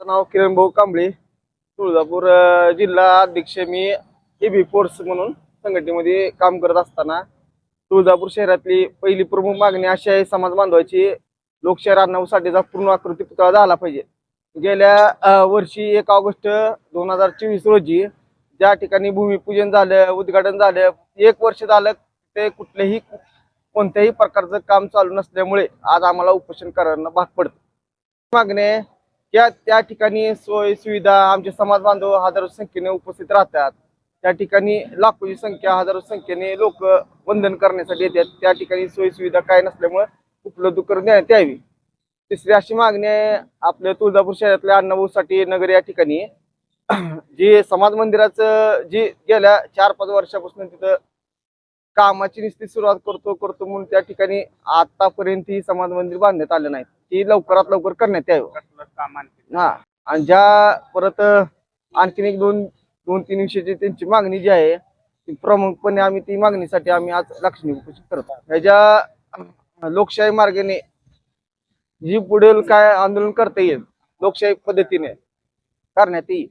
नाव किरण भाऊ कांबळे तुळजापूर जिल्हा अध्यक्ष मी एबी फोर्स म्हणून संघटनेमध्ये काम करत असताना तुळजापूर शहरातली पहिली प्रमुख मागणी अशी आहे समाज बांधवाची लोकशाही अण्णाभाऊ साठेचा पूर्ण आकृती पुतळा झाला पाहिजे. गेल्या वर्षी एक ऑगस्ट दोन हजार चोवीस रोजी ज्या ठिकाणी भूमिपूजन झालं उद्घाटन झालं एक वर्ष झालं ते कुठलेही कोणत्याही प्रकारचं काम चालू नसल्यामुळे आज आम्हाला उपोषण करायला भाग पडतं. मागणे त्या त्या ठिकाणी सोय सुविधा आमचे समाज बांधव हजारो संख्येने उपस्थित राहतात. त्या ठिकाणी लाखोची संख्या हजारो संख्येने लोक वंदन करण्यासाठी येतात. त्या ठिकाणी सोयी सुविधा काय नसल्यामुळे उपलब्ध करून देण्यात यावी. तिसरी अशी मागणी आहे आपल्या तुळजापूर शहरातल्या अण्णाभाऊसाठी नगर या ठिकाणी जे समाज मंदिराचं जे गेल्या चार पाच वर्षापासून तिथं कामाची निस्ती सुरुवात करतो करतो म्हणून त्या ठिकाणी आतापर्यंत ही समाज मंदिर बांधण्यात आलं नाही. ती लवकरात लवकर करण्यात यावं. काम आणखी हा आणि ज्या परत आणखीन एक दोन दोन तीन विषयाची त्यांची मागणी जी आहे ती प्रमुखपणे आम्ही ती मागणीसाठी आम्ही आज लक्षणी उपोषण करतो. ह्याच्या लोकशाही मार्गाने जी पुढील काय आंदोलन करता येईल लोकशाही पद्धतीने करण्यात येईल.